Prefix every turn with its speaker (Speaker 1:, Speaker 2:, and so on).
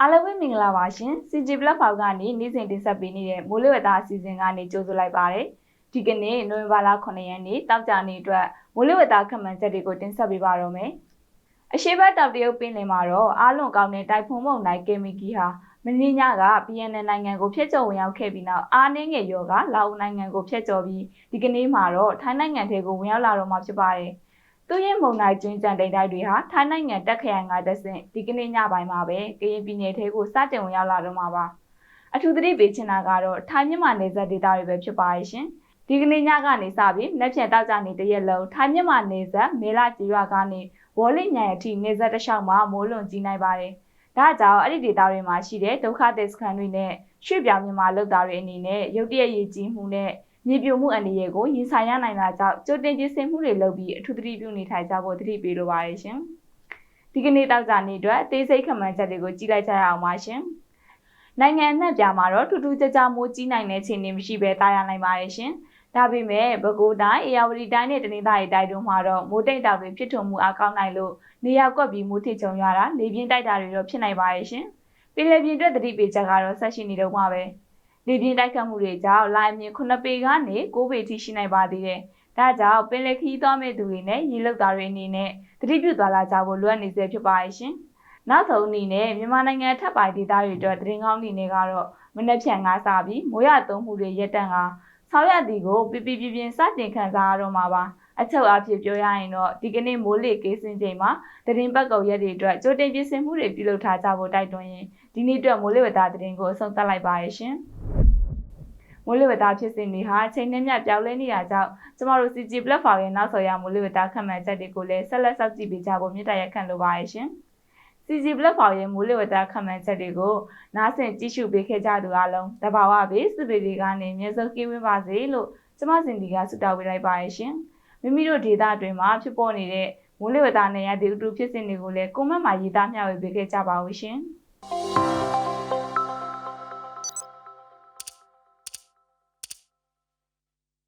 Speaker 1: အားလုံးပဲမင်္ဂလာပါရှင် CG Platform ကနေနေ့စဉ်တင်ဆက်ပေးနေတဲ့မိုးလေဝသအစီအစဉ်ကနေကြိုဆိုလိုက်ပါရစေဒီကနေ့နိုဝင်ဘာလ9ရက်နေ့တောက်ကြနေ့အတွက်မိုးလေဝသခန့်မှန်းချက်တွေကိုတင်ဆက်ပေးပါတော့မယ်အရှိတ်တောက်တရုတ်ပင်လယ်မှာတော့အားလွန်ကောင်းတဲ့တိုင်ဖွန်မုန်တိုင်းကေမီကီဟာမင်းညက PNN နိုင်ငံကိုဖျက်ကျော်ဝင်ရောက်ခဲ့ပြီးနောက်အားနည်းငယ်ရောကလာအိုနိုင်ငံကိုဖျက်ကျော်ပြီးဒီကနေ့မှာတော့ထိုင်းနိုင်ငံထဲကိုဝင်ရောက်လာတော့မှာဖြစ်ပါတယ် သူရဲ့မုံနိုင်ကျွန်းကြံတိန်တိုက်တွေဟာထိုင်းနိုင်ငံတက်ခရိုင်ကတဆင့်ဒီကနေ့ညပိုင်းမှာပဲကရင်ပြည်နယ်ထဲကိုစတင်ဝင်ရောက်လာတော့မှာပါအထူးသတိပေးချင်တာကတော့ထိုင်းမြန်မာနယ်စပ်ဒေသတွေပဲဖြစ်ပါရဲ့ရှင်ဒီကနေ့ညကနေစပြီးလက်ဖြန်တောက်ကြနေတရက်လုံးထိုင်းမြန်မာနယ်စပ်မဲလာကြီးရွာကနေဝေါ်လိညံအထိနယ်စပ်တစ်လျှောက်မှာမိုးလွန်ကြီးနိုင်ပါတယ်ဒါကြောင့်အဲ့ဒီဒေသတွေမှာရှိတဲ့ဒုက္ခသည်စခန်းတွေနဲ့ရွှေ့ပြောင်းမြန်မာလုပ်သားတွေအနေနဲ့ရုတ်တရက်ရည်ကြီးမှုနဲ့ မြေပြိုမှုအန္တရာယ်ကိုရင်ဆိုင်ရနိုင်တာကြောင့်ကြိုတင်ပြင်ဆင်မှုတွေလုပ်ပြီးအထူးသတိပြုနေထိုင်ကြဖို့သတိပေးလိုပါတယ်ရှင်။ဒီကနေ့တောက်ကြနေအတွက်အသေးစိတ်ခန့်မှန်းချက်တွေကိုကြည့်လိုက်ကြရအောင်ပါရှင်။နိုင်ငံအနှံ့ပြားမှာတော့ထူးထူးခြားခြားမိုးကြီးနိုင်တဲ့အခြေအနေမရှိဘဲတာယာနိုင်ပါတယ်ရှင်။ဒါပေမဲ့ပဲခူးတိုင်းအေရဝတီတိုင်းနဲ့တနင်္သာရီတိုင်းတို့မှာတော့မိုးတိတ်တောက်တွေဖြစ်ထွန်းမှုအကောင်းနိုင်လို့နေရာကွက်ပြီးမိုးထချုံရတာလေပြင်းတိုက်တာတွေတော့ဖြစ်နိုင်ပါတယ်ရှင်။ပြည်လေပြင်းအတွက်သတိပေးချက်ကတော့ဆက်ရှိနေတော့မှာပဲ။ လေပြင်းတိုက်ခတ်မှုတွေကြောင့်လိုင်မြင်9ပေကနေ9ပေထိရှိနိုင်ပါသေးတယ်။ဒါကြောင့်ပင်လယ်ခီးသွားမဲ့သူတွေနဲ့ရေလုတ်သားတွေအနေနဲ့သတိပြုသွားလာကြဖို့လိုအပ်နေစေဖြစ်ပါရဲ့ရှင်။နောက်ဆုံးအနေနဲ့မြန်မာနိုင်ငံထပ်ပိုင်းဒေသတွေအတွက်သတင်းကောင်းအနေနဲ့ကတော့မနေ့ဖြန်ကစပြီးမိုးရသုံးမှုတွေရပ်တန့်ကဆောက်ရသည်ကိုပြပြပြပြစတင်ခံစားရတော့မှာပါ အချုပ်အဖြစ်ပြောရရင်တော့ဒီကနေ့မိုးလေကေးစင်းချိန်မှာသတင်းပတ်ကုံရက်တွေအတွက်ကြိုတင်ပြင်ဆင်မှုတွေပြုလုပ်ထားကြဖို့တိုက်တွန်းရင်ဒီနေ့အတွက်မိုးလေဝသသတင်းကိုအဆုံးသတ်လိုက်ပါရရှင်မိုးလေဝသဖြစ်စဉ်တွေဟာချိန်နဲ့မြပြောင်းလဲနေတာကြောင့်ကျမတို့ CG platform ရဲ့နောက်ဆော်ရမိုးလေဝသခန့်မှန်းချက်တွေကိုလည်းဆက်လက်စောင့်ကြည့်ပေးကြဖို့မြစ်တာရက်ခံလိုပါရရှင်။ CG platform ရဲ့မိုးလေဝသခန့်မှန်းချက်တွေကိုနားဆင်ကြည့်ရှုပေးခဲ့ကြသူအလုံးတဘာဝဘေးစစ်ပေတွေကနေမြေစုံကင်းဝေးပါစေလို့ကျမစင်ဒီကဆုတောင်းပေးလိုက်ပါရရှင်။ မိမိတို့ဒေသအတွင်းမှာဖြစ်ပေါ်နေတဲ့မိုးလေဝသနဲ့ရတဲ့ဥတုဖြစ်စဉ်တွေကိုလည်းကွန်မန့်မှာရေးသားမျှဝေပေးခဲ့ကြပါဦးရှင်။